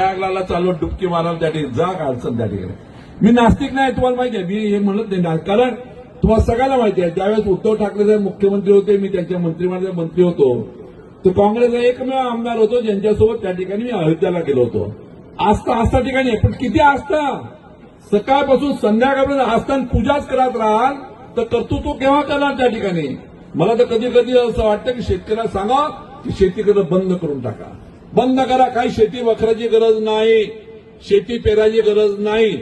प्रयागराजला चाललो डुबकी मारायला त्या ठिकाणी जा का अडचण त्या ठिकाणी. मी नास्तिक नाही तुम्हाला माहिती आहे मी हे म्हणत नाही कारण तुम्हाला सगळ्यांना माहिती आहे त्यावेळेस उद्धव ठाकरे साहेब मुख्यमंत्री होते मी त्यांच्या मंत्रिमंडळ मंत्री होतो. तर काँग्रेसचा एकमेव आमदार होतो ज्यांच्यासोबत त्या ठिकाणी मी अयोध्याला गेलो होतो. आस्था आस्था ठिकाणी आहे. पण किती आस्था? सकाळपासून संध्याकाळपर्यंत आस्थान पूजाच करत राहाल तर कर्तृत्व केव्हा करणार त्या ठिकाणी? मला तर कधी कधी असं वाटतं की शेतकऱ्याला सांगा की शेती करणं बंद करून टाका. बंद करा काही शेती वखराची गरज नाही. शेती पेराची गरज नाही.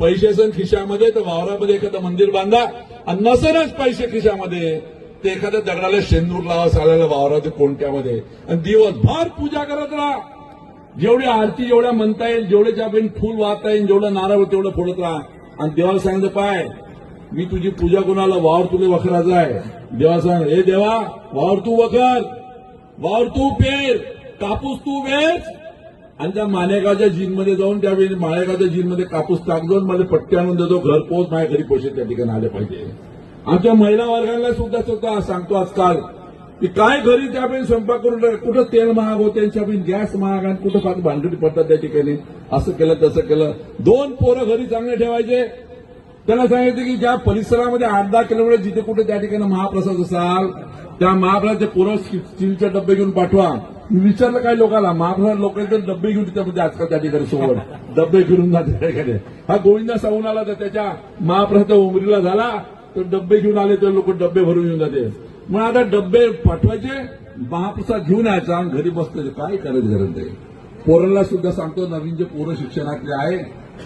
पैसे सण खिशामध्ये तर वावरामध्ये एखादं मंदिर बांधा. आणि नसेलच पैसे खिशामध्ये ते एखाद्या दगडाला शेंदूर लावा चालायला वावराच्या कोणत्यामध्ये आणि दिवसभर पूजा करत राहा. जेवढी आरती जेवढ्या म्हणता येईल जेवढे ज्यावेळी फुल वाहता येईल जेवढं नारळ तेवढं फोडत राहा. आणि देवाला सांगितलं पाय मी तुझी पूजा कोणाला वावर तुले वखराचा आहे. देवा सांग हे देवा वावर तू वखर वावर तू पेर. कापूस तू वेच. आणि त्या मालेगावच्या जीनमध्ये जाऊन त्यावेळी माळेगावच्या जीनमध्ये कापूस टाक जाऊन मला पट्टी आणून देतो घर पोहोच माझ्या घरी पैसे त्या ठिकाणी आले पाहिजे. आमच्या महिला वर्गाला सुद्धा सुद्धा सांगतो आजकाल की काय घरी त्यावेळी स्वयंपाक करून कुठं तेल महाग होते त्यांच्यापैकी गॅस महाग आणि कुठं फार भानगडी पडतात त्या ठिकाणी. असं केलं तसं केलं. दोन पोरं घरी चांगले ठेवायचे. त्यांना सांगितलं की ज्या परिसरामध्ये आठ दहा किलोमीटर जिथे कुठे त्या ठिकाणी महाप्रसाद असाल त्या महाप्रसादचे पोरं स्टीलचे डब्बे घेऊन पाठवा. मी विचारलं काही लोकांना महाप्रसाद लोक तर डब्बे घेऊन त्यामध्ये म्हणजे आजकाल त्या ठिकाणी सोबत. डब्बे घेऊन जाते त्या ठिकाणी. हा गोविंदा साऊन आला तर त्याच्या महाप्रसाद उमरीला झाला तर डब्बे घेऊन आले तर लोक डब्बे भरून येऊन जाते. मग आता डब्बे पाठवायचे महाप्रसाद घेऊन यायचा आणि घरी बसते काय करायचं गरज आहे पोरांना सुद्धा सांगतो नवीन जे पोरं शिक्षणातले आहे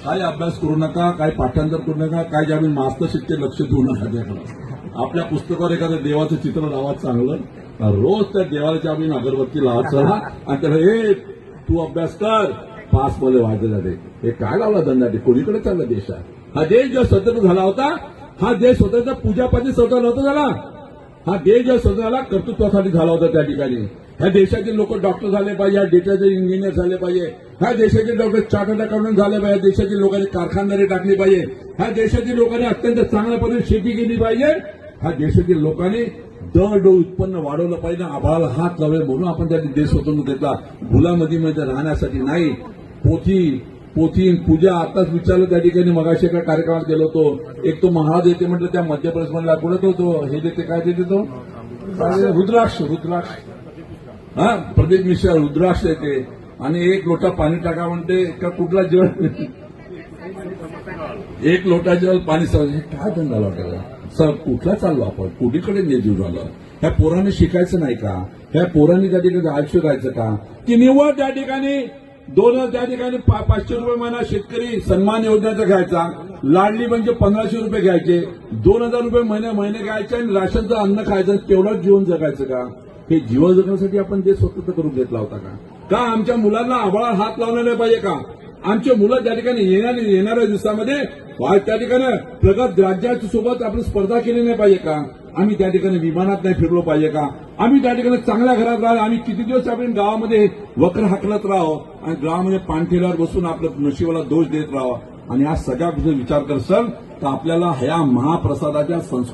काय अभ्यास करू नका काय पाठांतर करू नका काय ज्यावेळी मास्तर शिकते लक्ष देऊ नका त्याकडे. आपल्या पुस्तकावर एखादं देवाचं चित्र लावा चांगलं. रोज त्या देवाच्या आम्ही अगरबत्ती लावत चला आणि त्याला हे तू अभ्यास कर. पासमध्ये व्हायचं जाते. हे काय लावला दंडाटे? कोणीकडे चालला देश? हा देश जो स्वतंत्र झाला होता हा देश स्वतःचा पूजापाती स्वतः नव्हता झाला. हा देश जो स्वतःला कर्तृत्वासाठी झाला होता त्या ठिकाणी. ह्या देशाचे लोक डॉक्टर झाले पाहिजे ह्या देशाचे इंजिनियर झाले पाहिजे. ह्या देशाचे डॉक्टर चार्टर्ड अकाउंटंट झाले पाहिजे देशातील लोकांनी कारखानदारी टाकली पाहिजे. ह्या देशातील लोकांनी अत्यंत चांगल्या पद्धतीने शेती केली पाहिजे. ह्या देशातील लोकांनी दर डो उत्पन्न वाढवलं पाहिजे. आभाळाला हात लावले म्हणून आपण त्या देश स्वतंत्र घेतला गुलामधीमध्ये राहण्यासाठी नाही. पोथी पोथी पूजा आताच विचारलं त्या ठिकाणी मगाशी एका कार्यक्रमात गेलो होतो. एक तो महाराज येते म्हटलं त्या मध्य प्रदेश मधला कुठं तो हे देते काय देते तो? रुद्राक्ष रुद्राक्ष. हा प्रदीप मिश्रा रुद्राक्ष येते आणि एक लोटा पाणी टाका म्हणते का कुठला जळ? एक लोटा जेव्हा पाणी सर हे काय धंदा वाटायला सर कुठला चाललो आपण? कुठीकडे निजीव झालं? ह्या पोरांनी शिकायचं नाही का? ह्या पोरांनी त्या ठिकाणी आयुष्य राहायचं का? की निव्वळ त्या ठिकाणी दोन त्या ठिकाणी पाचशे रुपये महिना शेतकरी सन्मान योजनेचा घ्यायचा. लाडली म्हणजे पंधराशे रुपये घ्यायचे दोन हजार रुपये महिने महिने घ्यायचे आणि राशनचं अन्न खायचं तेवढंच जीवन जगायचं का? हे जीवन जगण्यासाठी आपण ते स्वतंत्र करून घेतला होता का? का आमच्या मुलांना आभाळा हात लावला नाही पाहिजे का? आमचे मुलं त्या ठिकाणी येणार येणाऱ्या दिवसामध्ये. त्या ठिकाणी प्रगत राज्याच्या सोबत आपण स्पर्धा केली नाही पाहिजे का? आम्ही त्या ठिकाणी विमानात नाही फिरलो पाहिजे का? आम्ही त्या ठिकाणी चांगल्या घरात राहिलो आम्ही किती दिवस आपण गावामध्ये वक्र हाकलत राहो आणि गावामध्ये पाणठेल्यावर बसून आपल्या नशिबाला दोष देत राहावं आणि हा सगळ्या विचार करसाल तर आपल्याला ह्या महाप्रसादाच्या संस्कृती